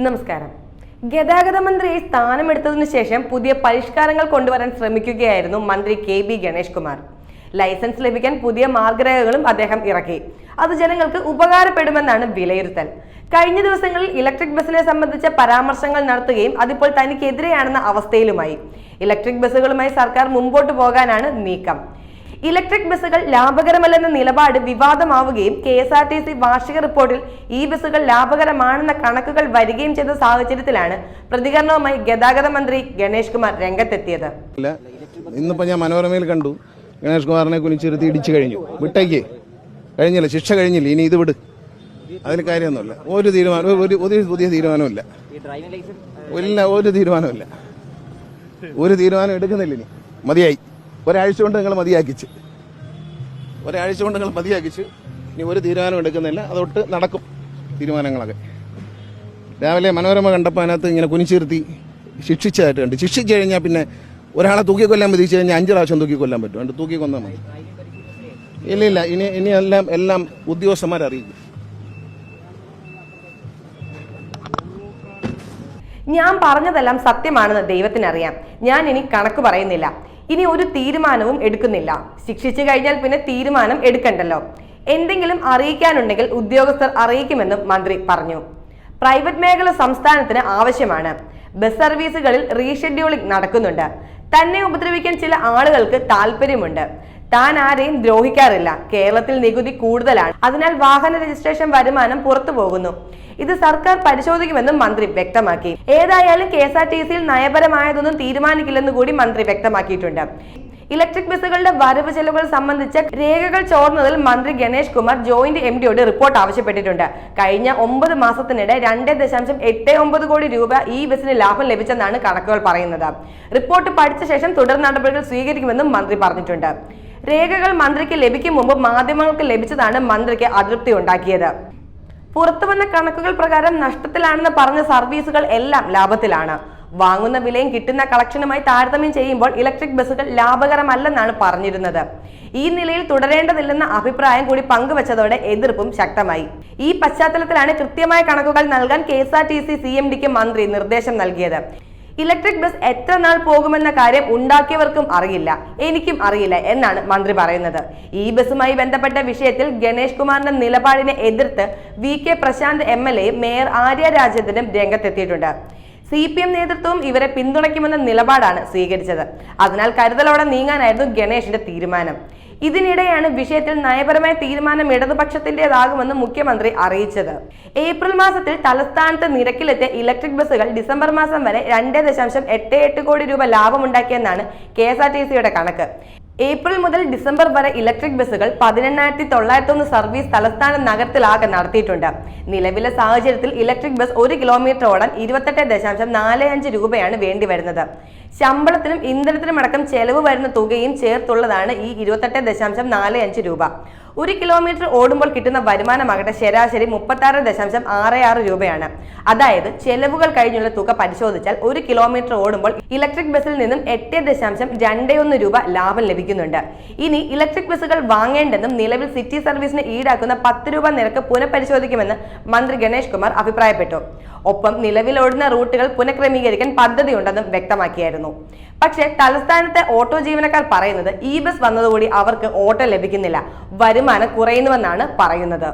നമസ്കാരം. ഗതാഗത മന്ത്രി സ്ഥാനമെടുത്തതിനു ശേഷം പുതിയ പരിഷ്കാരങ്ങൾ കൊണ്ടുവരാൻ ശ്രമിക്കുകയായിരുന്നു മന്ത്രി K B Ganesh Kumar license ലഭിക്കാൻ പുതിയ മാർഗരേഖകളും അദ്ദേഹം ഇറക്കി. അത് ജനങ്ങൾക്ക് ഉപകാരപ്പെടുമെന്നാണ് വിലയിരുത്തൽ. കഴിഞ്ഞ ദിവസങ്ങളിൽ ഇലക്ട്രിക് ബസ്സിനെ സംബന്ധിച്ച പരാമർശങ്ങൾ നടത്തുകയും അതിപ്പോൾ തനിക്കെതിരെയാണെന്ന അവസ്ഥയിലുമായി. ഇലക്ട്രിക് ബസ്സുകളുമായി സർക്കാർ മുമ്പോട്ട് പോകാനാണ് നീക്കം. ഇലക്ട്രിക് ബസ്സുകൾ ലാഭകരമല്ലെന്ന നിലപാട് വിവാദമാവുകയും K S R T C വാർഷിക റിപ്പോർട്ടിൽ ഈ ബസ്സുകൾ ലാഭകരമാണെന്ന കണക്കുകൾ വരികയും ചെയ്ത സാഹചര്യത്തിലാണ് പ്രതികരണവുമായി ഗതാഗത മന്ത്രി ഗണേഷ് കുമാർ രംഗത്തെത്തിയത്. ഇന്നിപ്പോ ഞാൻ മനോരമയിൽ കണ്ടു. ഗണേഷ് കുമാറിനെ കുനിച്ചിരുത്തി ഇടിച്ചു കഴിഞ്ഞു. വിട്ടേക്ക്. കഴിഞ്ഞില്ല. ശിക്ഷ കഴിഞ്ഞില്ല. ഇനി ഇത് വിട്. അതിൽ കാര്യമൊന്നുമില്ല. ഒരു തീരുമാനം ഒരു പുതിയ തീരുമാനമില്ല ഇല്ല ഒരു തീരുമാനമില്ല ഒരു തീരുമാനം എടുക്കുന്നില്ല ഇനി. മതിയായി. ഒരാഴ്ച കൊണ്ട് നിങ്ങൾ മതിയാക്കിച്ച്. ഒരാഴ്ച കൊണ്ട് നിങ്ങൾ മതിയാക്കിച്ച്. ഇനി ഒരു തീരുമാനം എടുക്കുന്നില്ല. അതൊട്ട് നടക്കും തീരുമാനങ്ങളൊക്കെ. രാവിലെ മനോരമ കണ്ടപ്പോൾ അതിനകത്ത് ഇങ്ങനെ കുനിച്ചിരുത്തി ശിക്ഷിച്ചതായിട്ട് കണ്ട്. ശിക്ഷിച്ചു കഴിഞ്ഞാൽ പിന്നെ ഒരാളെ തൂക്കിക്കൊല്ലാൻ വിധിച്ചു കഴിഞ്ഞാൽ അഞ്ച് പ്രാവശ്യം തൂക്കിക്കൊല്ലാൻ പറ്റും. അതുകൊണ്ട് തൂക്കി കൊന്നാൽ മതി. ഇല്ല ഇല്ല. ഇനി ഇനി എല്ലാം എല്ലാം ഉദ്യോഗസ്ഥന്മാരറിയിക്കും. ഞാൻ പറഞ്ഞതെല്ലാം സത്യമാണെന്ന് ദൈവത്തിനറിയാം. ഞാൻ ഇനി കണക്ക് പറയുന്നില്ല. ഇനി ഒരു തീരുമാനവും എടുക്കുന്നില്ല. ശിക്ഷിച്ചു കഴിഞ്ഞാൽ പിന്നെ തീരുമാനം എടുക്കണ്ടല്ലോ. എന്തെങ്കിലും അറിയിക്കാനുണ്ടെങ്കിൽ ഉദ്യോഗസ്ഥർ അറിയിക്കുമെന്നും മന്ത്രി പറഞ്ഞു. പ്രൈവറ്റ് മേഖല സംസ്ഥാനത്തിന് ആവശ്യമാണ്. ബസ് സർവീസുകളിൽ റീഷെഡ്യൂളിംഗ് നടക്കുന്നുണ്ട്. തന്നെ ഉപദ്രവിക്കാൻ ചില ആളുകൾക്ക് താല്പര്യമുണ്ട് താൻ ആരെയും ദ്രോഹിക്കാറില്ല. കേരളത്തിൽ നികുതി കൂടുതലാണ്. അതിനാൽ വാഹന രജിസ്ട്രേഷൻ വരുമാനം പുറത്തു പോകുന്നു. ഇത് സർക്കാർ പരിശോധിക്കുമെന്നും മന്ത്രി വ്യക്തമാക്കി. ഏതായാലും കെ എസ് ആർ ടി സിയിൽ നയപരമായതൊന്നും തീരുമാനിക്കില്ലെന്ന് കൂടി മന്ത്രി വ്യക്തമാക്കിയിട്ടുണ്ട്. ഇലക്ട്രിക് ബസ്സുകളുടെ വരവ് ചെലവുകൾ സംബന്ധിച്ച രേഖകൾ ചോർന്നതിൽ മന്ത്രി ഗണേഷ് കുമാർ ജോയിന്റ് എം ഡിയോട് റിപ്പോർട്ട് ആവശ്യപ്പെട്ടിട്ടുണ്ട്. കഴിഞ്ഞ ഒമ്പത് മാസത്തിനിടെ രണ്ട് ദശാംശം എട്ട് ഒമ്പത് കോടി രൂപ ഈ ബസ്സിന് ലാഭം ലഭിച്ചെന്നാണ് കണക്കുകൾ പറയുന്നത്. റിപ്പോർട്ട് പഠിച്ച ശേഷം തുടർ നടപടികൾ സ്വീകരിക്കുമെന്നും മന്ത്രി പറഞ്ഞിട്ടുണ്ട്. രേഖകൾ മന്ത്രിക്ക് ലഭിക്കും മുമ്പ് മാധ്യമങ്ങൾക്ക് ലഭിച്ചതാണ് മന്ത്രിക്ക് അതൃപ്തി ഉണ്ടാക്കിയത്. പുറത്തു വന്ന കണക്കുകൾ പ്രകാരം നഷ്ടത്തിലാണെന്ന് പറഞ്ഞ സർവീസുകൾ എല്ലാം ലാഭത്തിലാണ്. വാങ്ങുന്ന വിലയും കിട്ടുന്ന കളക്ഷനുമായി താരതമ്യം ചെയ്യുമ്പോൾ ഇലക്ട്രിക് ബസ്സുകൾ ലാഭകരമല്ലെന്നാണ് പറഞ്ഞിരുന്നത്. ഈ നിലയിൽ തുടരേണ്ടതില്ലെന്ന അഭിപ്രായം കൂടി പങ്കുവച്ചതോടെ എതിർപ്പും ശക്തമായി. ഈ പശ്ചാത്തലത്തിലാണ് കൃത്യമായ കണക്കുകൾ നൽകാൻ K S R T C C M ഡിക്ക് മന്ത്രി നിർദ്ദേശം നൽകിയത്. ഇലക്ട്രിക് ബസ് എത്ര നാൾ പോകുമെന്ന കാര്യം ഉണ്ടാക്കിയവർക്കും അറിയില്ല. എനിക്കും അറിയില്ല എന്നാണ് മന്ത്രി പറയുന്നത്. ഈ ബസ്സുമായി ബന്ധപ്പെട്ട വിഷയത്തിൽ ഗണേഷ് കുമാറിന്റെ നിലപാടിനെ എതിർത്ത് V K Prashanth M L എയും മേയർ ആര്യ രാജേന്ദ്രനും രംഗത്തെത്തിയിട്ടുണ്ട്. സി പി എം നേതൃത്വവും ഇവരെ പിന്തുണയ്ക്കുമെന്ന നിലപാടാണ് സ്വീകരിച്ചത്. അതിനാൽ കരുതലോടെ നീങ്ങാനായിരുന്നു ഗണേഷിന്റെ തീരുമാനം. ഇതിനിടെയാണ് വിഷയത്തിൽ നയപരമായ തീരുമാനം ഇടതുപക്ഷത്തിന്റേതാകുമെന്ന് മുഖ്യമന്ത്രി അറിയിച്ചത്. ഏപ്രിൽ മാസത്തിൽ തലസ്ഥാനത്ത് നിരക്കിലെത്തിയ ഇലക്ട്രിക് ബസ്സുകൾ ഡിസംബർ മാസം വരെ രണ്ട് ദശാംശം എട്ട് എട്ട് കോടി രൂപ ലാഭമുണ്ടാക്കിയെന്നാണ് കെ എസ് ആർ ടി സിയുടെ കണക്ക്. ഏപ്രിൽ മുതൽ ഡിസംബർ വരെ ഇലക്ട്രിക് ബസ്സുകൾ പതിനെണ്ണായിരത്തി തൊള്ളായിരത്തി ഒന്ന് സർവീസ് തലസ്ഥാന നഗരത്തിലാകെ നടത്തിയിട്ടുണ്ട്. നിലവിലെ സാഹചര്യത്തിൽ ഇലക്ട്രിക് ബസ് ഒരു കിലോമീറ്റർ ഓടാൻ ഇരുപത്തെട്ട് ദശാംശം നാല് അഞ്ച് രൂപയാണ് വേണ്ടി വരുന്നത്. ശമ്പളത്തിനും ഇന്ധനത്തിനും അടക്കം ചെലവ് വരുന്ന തുകയും ചേർത്തുള്ളതാണ് ഈ ഇരുപത്തെട്ട് ദശാംശം നാല് അഞ്ച് രൂപ. ഒരു കിലോമീറ്റർ ഓടുമ്പോൾ കിട്ടുന്ന വരുമാനമാകട്ടെ ശരാശരി മുപ്പത്തി ആറ് ദശാംശം ആറ് ആറ് രൂപയാണ്. അതായത് ചെലവുകൾ കഴിഞ്ഞുള്ള തുക പരിശോധിച്ചാൽ ഒരു കിലോമീറ്റർ ഓടുമ്പോൾ ഇലക്ട്രിക് ബസ്സിൽ നിന്നും എട്ട് ദശാംശം രണ്ട് ഒന്ന് രൂപ ലാഭം ലഭിക്കുന്നുണ്ട്. ഇനി ഇലക്ട്രിക് ബസ്സുകൾ വാങ്ങേണ്ടെന്നും നിലവിൽ സിറ്റി സർവീസിന് ഈടാക്കുന്ന പത്ത് രൂപ നിരക്ക് പുനഃപരിശോധിക്കുമെന്ന് മന്ത്രി ഗണേഷ് കുമാർ അഭിപ്രായപ്പെട്ടു. ഒപ്പം നിലവിലോടുന്ന റൂട്ടുകൾ പുനഃക്രമീകരിക്കാൻ പദ്ധതിയുണ്ടെന്നും വ്യക്തമാക്കിയായിരുന്നു. പക്ഷേ തലസ്ഥാനത്തെ ഓട്ടോ ജീവനക്കാർ പറയുന്നത് ഈ ബസ് വന്നതോടെ അവർക്ക് ഓട്ടോ ലഭിക്കുന്നില്ല. വരുമാനം കുറയുന്നുവെന്നാണ് പറയുന്നത്.